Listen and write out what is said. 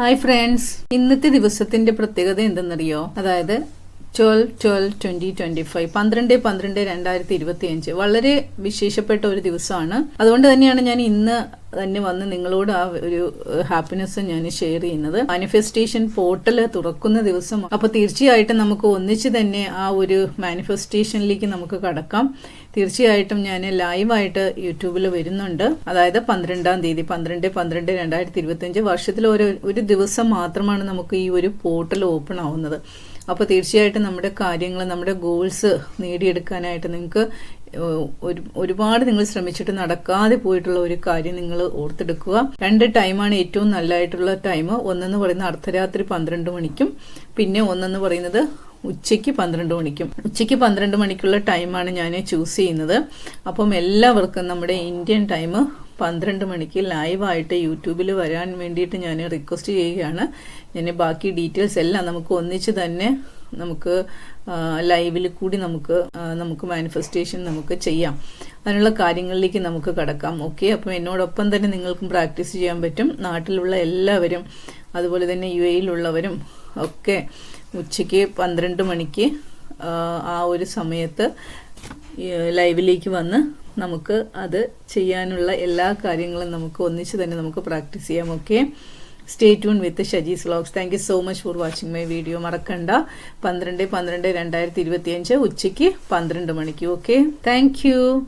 Hi friends ഇന്നത്തെ ദിവസത്തിന്റെ പ്രത്യേകത എന്തെന്നറിയോ? അതായത് twelve twelve twenty twenty five പന്ത്രണ്ട് പന്ത്രണ്ട് രണ്ടായിരത്തി ഇരുപത്തി അഞ്ച് വളരെ വിശേഷപ്പെട്ട ഒരു ദിവസമാണ്. അതുകൊണ്ട് തന്നെയാണ് ഞാൻ ഇന്ന് തന്നെ വന്ന് നിങ്ങളോട് ആ ഒരു ഹാപ്പിനെസ് ഞാൻ ഷെയർ ചെയ്യുന്നത്. മാനിഫെസ്റ്റേഷൻ പോർട്ടൽ തുറക്കുന്ന ദിവസം. അപ്പൊ തീർച്ചയായിട്ടും നമുക്ക് ഒന്നിച്ച് തന്നെ ആ ഒരു മാനിഫെസ്റ്റേഷനിലേക്ക് നമുക്ക് കടക്കാം. തീർച്ചയായിട്ടും ഞാൻ ലൈവായിട്ട് യൂട്യൂബിൽ വരുന്നുണ്ട്. അതായത് പന്ത്രണ്ടാം തീയതി പന്ത്രണ്ട് പന്ത്രണ്ട് രണ്ടായിരത്തി ഇരുപത്തി അഞ്ച് വർഷത്തിൽ ഒരു ഒരു ദിവസം മാത്രമാണ് നമുക്ക് ഈ ഒരു പോർട്ടൽ ഓപ്പൺ ആവുന്നത്. അപ്പോൾ തീർച്ചയായിട്ടും നമ്മുടെ കാര്യങ്ങൾ നമ്മുടെ ഗോൾസ് നേടിയെടുക്കാനായിട്ട് നിങ്ങൾക്ക് ഒരു ഒരുപാട് നിങ്ങൾ ശ്രമിച്ചിട്ട് നടക്കാതെ പോയിട്ടുള്ള ഒരു കാര്യം നിങ്ങൾ ഓർത്തെടുക്കുക. രണ്ട് ടൈമാണ് ഏറ്റവും നല്ലതായിട്ടുള്ള ടൈം ഒന്നെന്ന് പറയുന്നത് അർദ്ധരാത്രി പന്ത്രണ്ട് മണിക്കും പിന്നെ ഒന്നെന്ന് പറയുന്നത് ഉച്ചയ്ക്ക് പന്ത്രണ്ട് മണിക്കും. ഉച്ചയ്ക്ക് പന്ത്രണ്ട് മണിക്കുള്ള ടൈമാണ് ഞാൻ ചൂസ് ചെയ്യുന്നത്. അപ്പം എല്ലാവർക്കും നമ്മുടെ ഇന്ത്യൻ ടൈം പന്ത്രണ്ട് മണിക്ക് ലൈവായിട്ട് യൂട്യൂബിൽ വരാൻ വേണ്ടിയിട്ട് ഞാൻ റിക്വസ്റ്റ് ചെയ്യുകയാണ്. ഞാൻ ബാക്കി ഡീറ്റെയിൽസ് എല്ലാം നമുക്ക് ഒന്നിച്ച് തന്നെ നമുക്ക് ലൈവിൽ കൂടി നമുക്ക് നമുക്ക് മാനിഫെസ്റ്റേഷൻ നമുക്ക് ചെയ്യാം. അതിനുള്ള കാര്യങ്ങളിലേക്ക് നമുക്ക് കടക്കാം. ഓക്കെ അപ്പം എന്നോടൊപ്പം തന്നെ നിങ്ങൾക്കും പ്രാക്ടീസ് ചെയ്യാൻ പറ്റും. നാട്ടിലുള്ള എല്ലാവരും അതുപോലെ തന്നെ യു എയിലുള്ളവരും ഒക്കെ ഉച്ചയ്ക്ക് പന്ത്രണ്ട് മണിക്ക് ആ ഒരു സമയത്ത് ലൈവിലേക്ക് വന്ന് നമുക്ക് അത് ചെയ്യാനുള്ള എല്ലാ കാര്യങ്ങളും നമുക്ക് ഒന്നിച്ച് തന്നെ നമുക്ക് പ്രാക്ടീസ് ചെയ്യാം okay stay tune with Shaji's vlogs thank you so much for watching my video മറക്കണ്ട. പന്ത്രണ്ട് പന്ത്രണ്ട് രണ്ടായിരത്തി ഇരുപത്തിയഞ്ച് ഉച്ചയ്ക്ക് പന്ത്രണ്ട് മണിക്ക് ഓക്കെ താങ്ക്